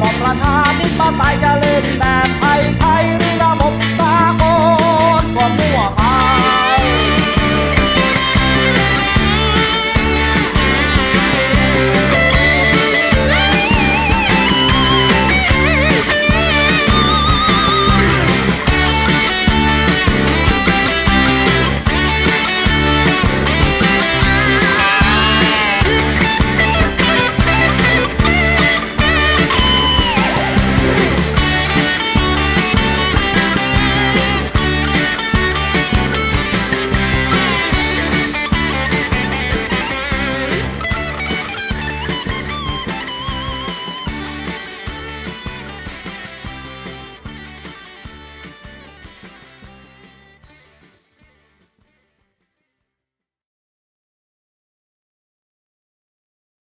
ของประชาธิปไตยจะเล